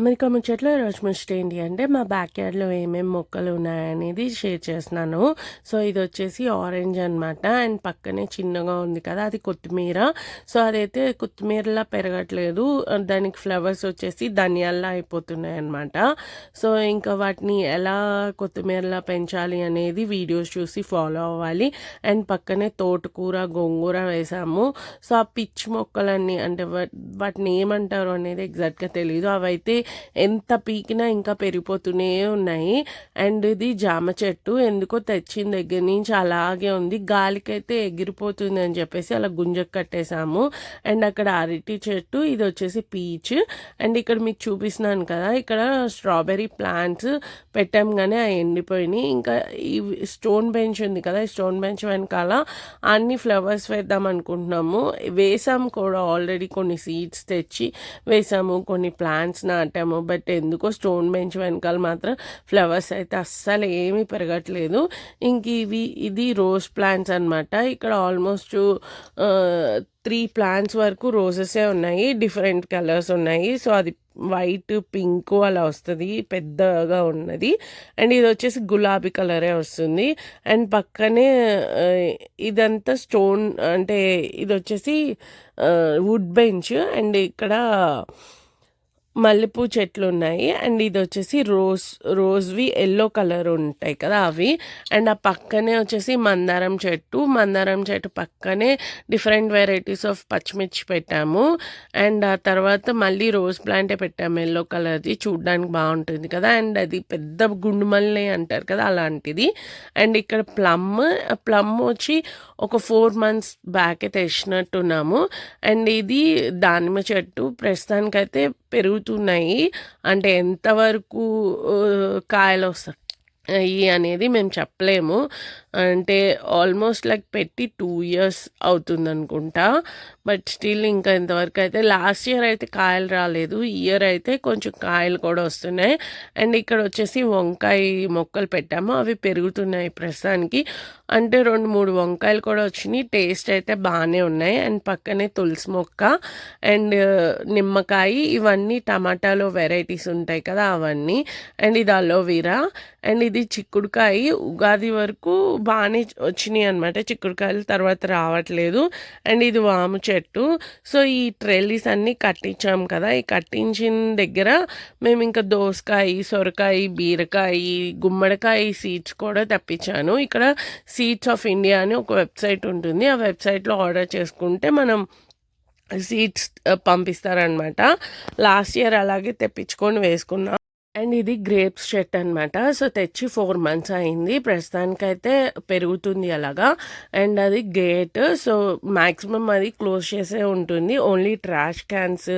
America ముచ్చట్లో ఈరోజు ముచ్చట ఏంటి అంటే మా బ్యాక్ యార్డ్లో ఏమేమి మొక్కలు ఉన్నాయనేది షేర్ చేస్తున్నాను. సో ఇది వచ్చేసి ఆరెంజ్ అనమాట అండ్ పక్కనే చిన్నగా ఉంది కదా అది కొత్తిమీర. సో అదైతే కొత్తిమీరలా పెరగట్లేదు. దానికి ఫ్లవర్స్ వచ్చేసి ధనియాల్లా అయిపోతున్నాయి అనమాట సో ఇంకా వాటిని ఎలా కొత్తిమీరలా పెంచాలి అనేది వీడియోస్ చూసి ఫాలో అవ్వాలి. అండ్ పక్కనే తోటకూర గోంగూర వేసాము. సో ఆ పిచ్చి మొక్కలన్నీ అంటే వాటిని ఏమంటారు అనేది ఎగ్జాక్ట్గా తెలియదు అవైతే ఎంత పీకినా ఇంకా పెరిగిపోతూనే ఉన్నాయి. అండ్ ఇది జామ చెట్టు ఎందుకో తెచ్చిన దగ్గర నుంచి అలాగే ఉంది. గాలికైతే ఎగిరిపోతుంది అని చెప్పేసి అలా గుంజకు కట్టేసాము అండ్ అక్కడ అరటి చెట్టు ఇది వచ్చేసి పీచ్. అండ్ ఇక్కడ మీకు చూపిస్తున్నాను కదా ఇక్కడ స్ట్రాబెర్రీ ప్లాంట్స్ పెట్టాం కానీ అవి ఎండిపోయినాయి. ఇంకా ఈ స్టోన్ బెంచ్ ఉంది కదా ఈ స్టోన్ బెంచ్ వెనకాల అన్ని ఫ్లవర్స్ వేద్దాం అనుకుంటున్నాము. వేసాము కూడా ఆల్రెడీ కొన్ని సీడ్స్ తెచ్చి వేసాము కొన్ని ప్లాంట్స్ నాటి నాటాము బట్ ఎందుకో స్టోన్ బెంచ్ వెనకాల మాత్రం ఫ్లవర్స్ అయితే అస్సలు ఏమీ పెరగట్లేదు. ఇంక ఇవి ఇది రోజ్ ప్లాంట్స్ అనమాట ఇక్కడ ఆల్మోస్ట్ త్రీ ప్లాంట్స్ వరకు రోజెసే ఉన్నాయి. డిఫరెంట్ కలర్స్ ఉన్నాయి. సో అది వైట్ పింక్ అలా వస్తుంది. పెద్దగా ఉన్నది. అండ్ ఇది వచ్చేసి గులాబీ కలరే వస్తుంది. అండ్ పక్కనే ఇదంతా స్టోన్ అంటే ఇది వచ్చేసి వుడ్ బెంచ్. అండ్ ఇక్కడ మల్లెపూ చెట్లు ఉన్నాయి అండ్ ఇది వచ్చేసి రోజ్ రోజ్వి ఎల్లో కలర్ ఉంటాయి కదా అవి. అండ్ ఆ పక్కనే వచ్చేసి మందారం చెట్టు. మందారం చెట్టు పక్కనే డిఫరెంట్ వెరైటీస్ ఆఫ్ పచ్చిమిర్చి పెట్టాము. అండ్ ఆ తర్వాత మళ్ళీ రోజ్ ప్లాంటే పెట్టాము ఎల్లో కలర్ది. చూడ్డానికి బాగుంటుంది కదా. అండ్ అది పెద్ద గుండుమల్లి అంటారు కదా అలాంటిది. అండ్ ఇక్కడ ప్లమ్ ప్లమ్ వచ్చి ఒక ఫోర్ మంత్స్ బ్యాక్ తెచ్చినట్టున్నాము. అండ్ ఇది దానిమ్మ చెట్టు. ప్రస్తుతానికైతే పెరుగుతున్నాయి అంటే ఎంతవరకు కాయలు వస్తాయి అనేది మేము చెప్పలేము. అంటే ఆల్మోస్ట్ లైక్ పెట్టి టూ ఇయర్స్ అవుతుంది అనుకుంటా బట్ స్టిల్ ఇంకా ఇంతవరకు అయితే లాస్ట్ ఇయర్ అయితే కాయలు రాలేదు. ఇయర్ అయితే కొంచెం కాయలు కూడా వస్తున్నాయి. అండ్ ఇక్కడ వచ్చేసి వంకాయ మొక్కలు పెట్టాము. అవి పెరుగుతున్నాయి ప్రస్తుతానికి. అంటే రెండు మూడు వంకాయలు కూడా వచ్చినాయి. టేస్ట్ అయితే బాగానే ఉన్నాయి. అండ్ పక్కనే తులసి మొక్క అండ్ నిమ్మకాయ. ఇవన్నీ టమాటాలో వెరైటీస్ ఉంటాయి కదా అవన్నీ. అండ్ ఇది అలోవీరా. అండ్ ఇది చిక్కుడుకాయ ఉగాది వరకు బాగానే వచ్చినాయి అనమాట చిక్కుడుకాయలు తర్వాత రావట్లేదు. అండ్ ఇది వాము చెట్టు. సో ఈ ట్రెల్లీస్ అన్నీ కట్టించాం కదా. ఈ కట్టించిన దగ్గర మేము ఇంకా దోసకాయ సొరకాయ బీరకాయ గుమ్మడికాయ సీడ్స్ కూడా తెప్పించాను. ఇక్కడ సీడ్స్ ఆఫ్ ఇండియా అని ఒక వెబ్సైట్ ఉంటుంది. ఆ వెబ్సైట్లో ఆర్డర్ చేసుకుంటే మనం సీడ్స్ పంపిస్తారనమాట లాస్ట్ ఇయర్ అలాగే తెప్పించుకొని వేసుకున్నాం. అండ్ ఇది గ్రేప్స్ చెట్ అనమాట సో తెచ్చి ఫోర్ మంత్స్ అయింది. ప్రస్తుతానికైతే పెరుగుతుంది అలాగా. అండ్ అది గేట్. సో మ్యాక్సిమం అది క్లోజ్ చేసే ఉంటుంది. ఓన్లీ ట్రాష్ క్యాన్స్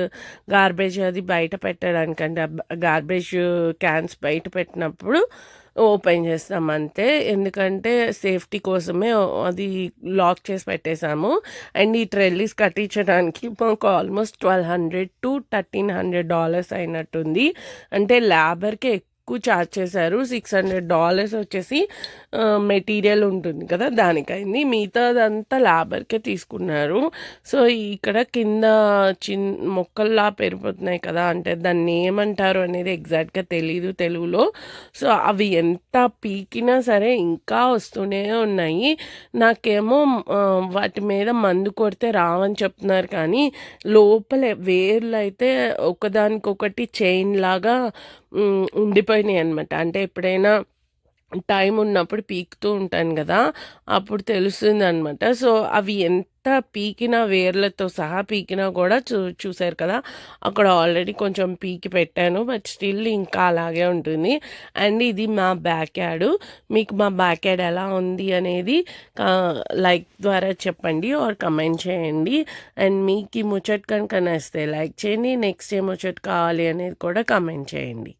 గార్బేజ్ అది బయట పెట్టడానికంటే గార్బేజ్ క్యాన్స్ బయట పెట్టినప్పుడు ఓపెన్ చేస్తాం అంతే ఎందుకంటే సేఫ్టీ కోసమే అది లాక్ చేసి పెట్టేశాము. అండ్ ఈ ట్రెల్లీస్ కట్టించడానికి మాకు almost twelve hundred to thirteen hundred dollars అయినట్టుంది. అంటే లేబర్కి ఎక్కువ ఎక్కువ ఛార్జ్ చేశారు. సిక్స్ హండ్రెడ్ డాలర్స్ వచ్చేసి మెటీరియల్ ఉంటుంది కదా దానికైంది. మిగతాదంతా లేబర్కే తీసుకున్నారు. సో ఇక్కడ కింద చిన్ మొక్కల్లా పెరిపోతున్నాయి కదా అంటే దాన్ని ఏమంటారు అనేది ఎగ్జాక్ట్గా తెలీదు తెలుగులో. సో అవి ఎంత పీకినా సరే ఇంకా వస్తూనే ఉన్నాయి. నాకేమో వాటి మీద మందు కొడితే రావని చెప్తున్నారు కానీ లోపల వేర్లు అయితే ఒకదానికొకటి చైన్ లాగా ఉండిపోయినాయి అనమాట అంటే ఎప్పుడైనా టైం ఉన్నప్పుడు పీకుతూ ఉంటాను కదా అప్పుడు తెలుస్తుంది అనమాట సో అవి ఎంత పీకిన వేర్లతో సహా పీకినా కూడా చూ చూసారు కదా అక్కడ ఆల్రెడీ కొంచెం పీకి పెట్టాను బట్ స్టిల్ ఇంకా అలాగే ఉంటుంది. అండ్ ఇది మా బ్యాక్ యాడ్ మీకు మా బ్యాక్ యాడ్ ఎలా ఉంది అనేది లైక్ ద్వారా చెప్పండి ఆర్ కమెంట్ చేయండి. అండ్ మీకు ఈ ముచ్చట్ కనుక నచ్చితే లైక్ చేయండి నెక్స్ట్ ఏ ముచ్చట్ కావాలి అనేది కూడా కమెంట్ చేయండి.